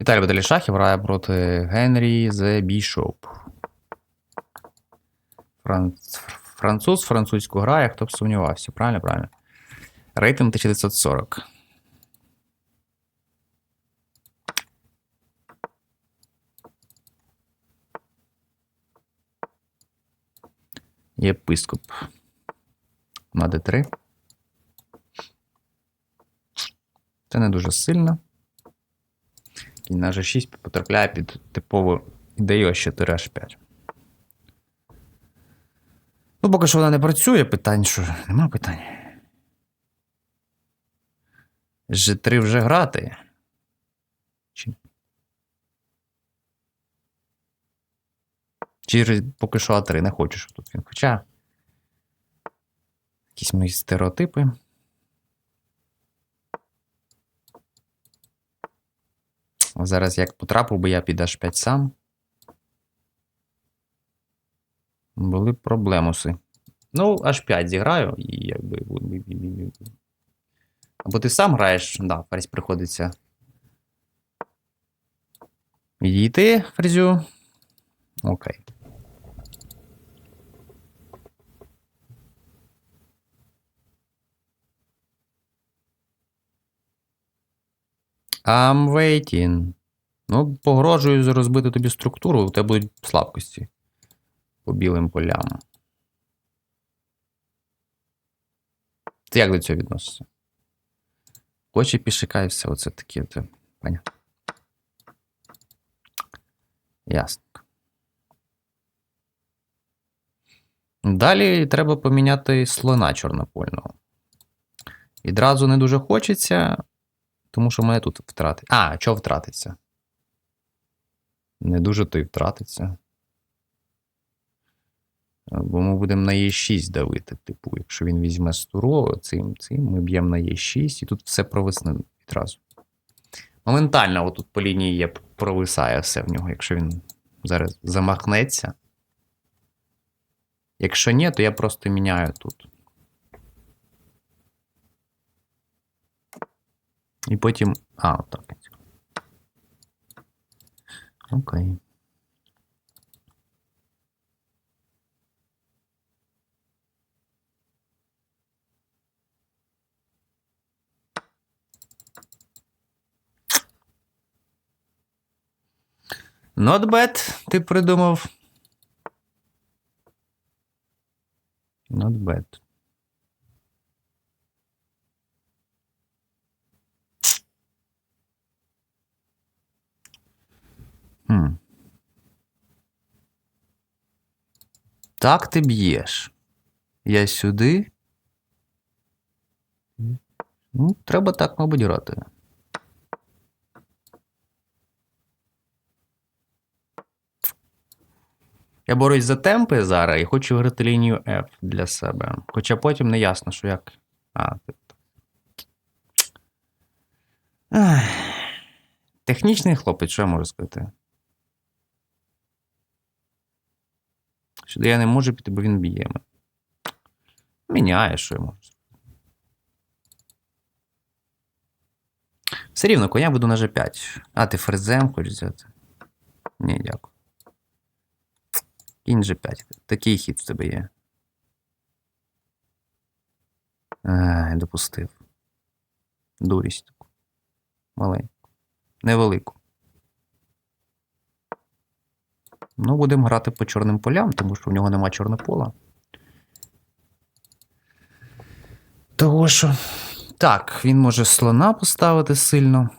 Віталій Баталішахів грає проти Генрі Bishop. Франц... Француз французьку грає, хто б сумнівався. Правильно, правильно. Рейтинг 1940. Єпископ. На D3. Це не дуже сильно. Кінь на G6 потрапляє під типову ідею H4 H5. Ну, поки що вона не працює, питань, що нема питань. G3 вже грати. Чи, Чи поки що А3 не щоб тут він. Хоча. Якісь мої стереотипи. Зараз як потрапив би я під H5 сам. Були б проблемуси. Ну, H5 зіграю і якби. Або ти сам граєш, да, ферзь приходиться. Відійти, ферзю. Окей. I'm waiting. Ну, погрожую розбити тобі структуру, у тебе будуть слабкості по білим полям. Ти як до цього відносишся? Хоче пішика і все, оце таке. Це... Ясно. Далі треба поміняти слона чорнопольного. Відразу не дуже хочеться, тому що мене тут втратить. А, що втратиться? Не дуже то й втратиться. Бо ми будемо на Е6 давити. Типу, якщо він візьме стуру, цим, цим ми б'ємо на Е6, і тут все провисне відразу. Моментально, отут по лінії є провисає все в нього, якщо він зараз замахнеться. Якщо ні, то я просто міняю тут. І потім. А, отак. Окей. Not bad, ти придумав. Not bad. Так ти б'єш. Я сюди. Ну, треба так, мабуть, грати. Я борюсь за темпи зараз і хочу виграти лінію F для себе. Хоча потім не ясно, що як. А. Технічний хлопець, що я можу сказати? Сюди я не можу піти, бо він б'є мене. Міняє, що я. Все рівно, коня буду на G5. А, ти ферзем хочеш взяти? Ні, дякую. Кінь G5. Такий хід в тебе є. Ай, допустив. Дурість таку. Маленьку. Невелику. Ну, будемо грати по чорним полям, тому що в нього нема чорного пола. Того що. Так, він може слона поставити сильно.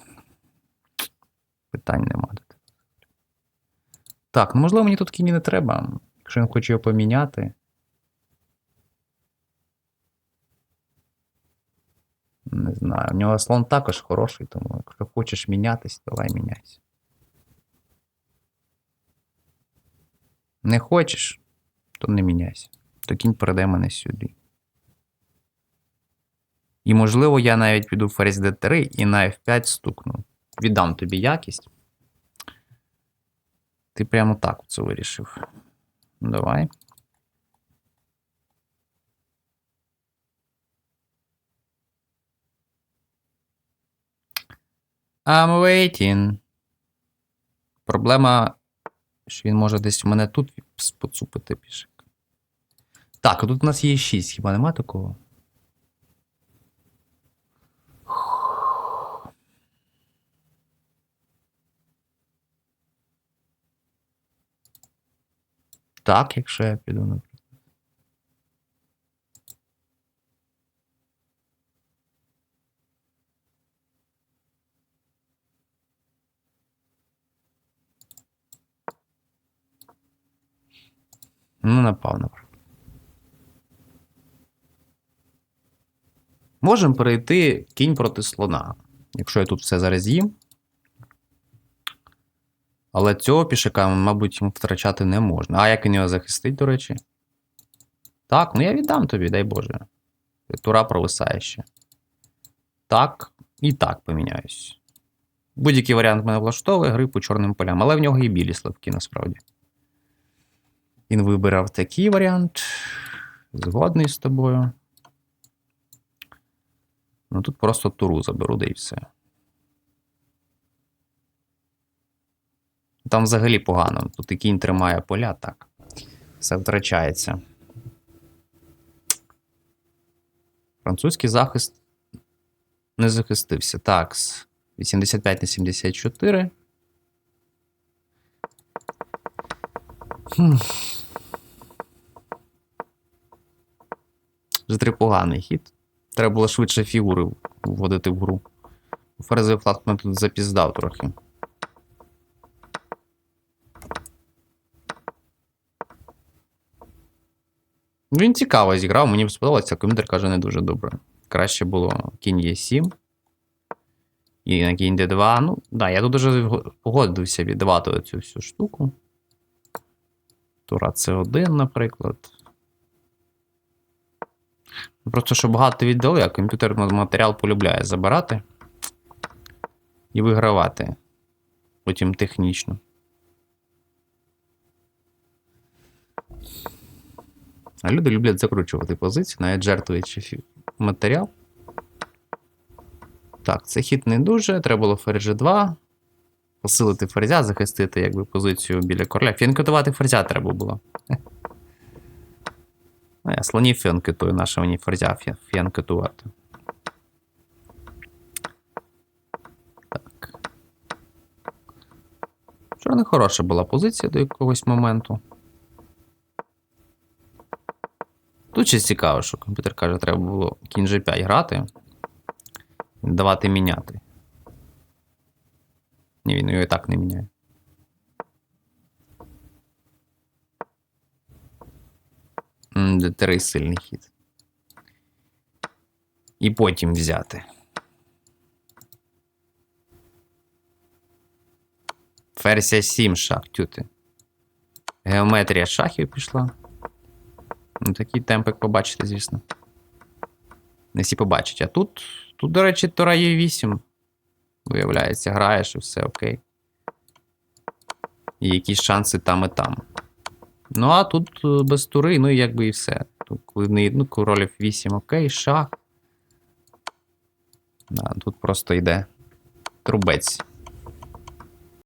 Питань нема. Так, ну можливо, мені тут кіні не треба. Якщо він хоче його поміняти. Не знаю. У нього слон також хороший, тому якщо хочеш мінятись, давай міняйся. Не хочеш, то не міняйся. То кінь передай мене сюди. І, можливо, я навіть піду ферзь d3 і на f5 стукну. Віддам тобі якість. Ти прямо так це вирішив. Давай. I'm waiting. Проблема, що він може десь в мене тут поцупити пішик. Так, а тут у нас є 6, хіба нема такого? Так, якщо я піду, наприклад. Ну, наприклад. Можемо перейти кінь проти слона. Якщо я тут все зараз їм. Але цього пішака, мабуть, втрачати не можна. А як він його захистить, до речі? Так, ну я віддам тобі, дай Боже. Тура провисає ще. Так, і так поміняюсь. Будь-який варіант мене влаштовує, гри по чорним полям. Але в нього і білі слабкі, насправді. Він вибирав такий варіант. Згодний з тобою. Ну тут просто туру заберу, да і все. Там взагалі погано. Тут і кінь тримає поля, так. Все втрачається. Французький захист не захистився. Так, 85 на 74. Хм. Вже три поганий хід. Треба було швидше фігури вводити в гру. Ферзовий флаг мене тут запіздав трохи. Він цікаво зіграв, мені сподобалося, а каже не дуже добре. Краще було кінь Е7. І на кінь D2. Ну, да, я тут дуже погодився віддавати цю всю штуку. Тура С1, наприклад. Ну, Просто що багато віддали, а комп'ютер матеріал полюбляє забирати і вигравати. Потім технічно. А люди люблять закручувати позиції, навіть жертвуючи матеріал. Так, це хід не дуже. Треба було ферзь 2. Посилити ферзя, захистити якби, позицію біля короля. Фінкетувати ферзя треба було. Ну, я слонів фінкетую, наше мені ферзя фінкетувати. Так. Вчора хороша була позиція до якогось моменту. Тут ще цікаво, що комп'ютер каже, треба було кінь G5 грати. Давати міняти. Ні, він його і так не міняє. Д3 сильний хід. І потім взяти. Ферзь 7 шах, тюти. Геометрія шахів пішла. Ну, такий темп, як побачите, звісно. Не всі побачать. А тут, тут, до речі, Тора є 8. Виявляється, граєш і все окей. І якісь шанси там і там. Ну, а тут е, без тури, ну якби і все. Тут не ну, королів 8, окей, шах. Да, тут просто йде трубець.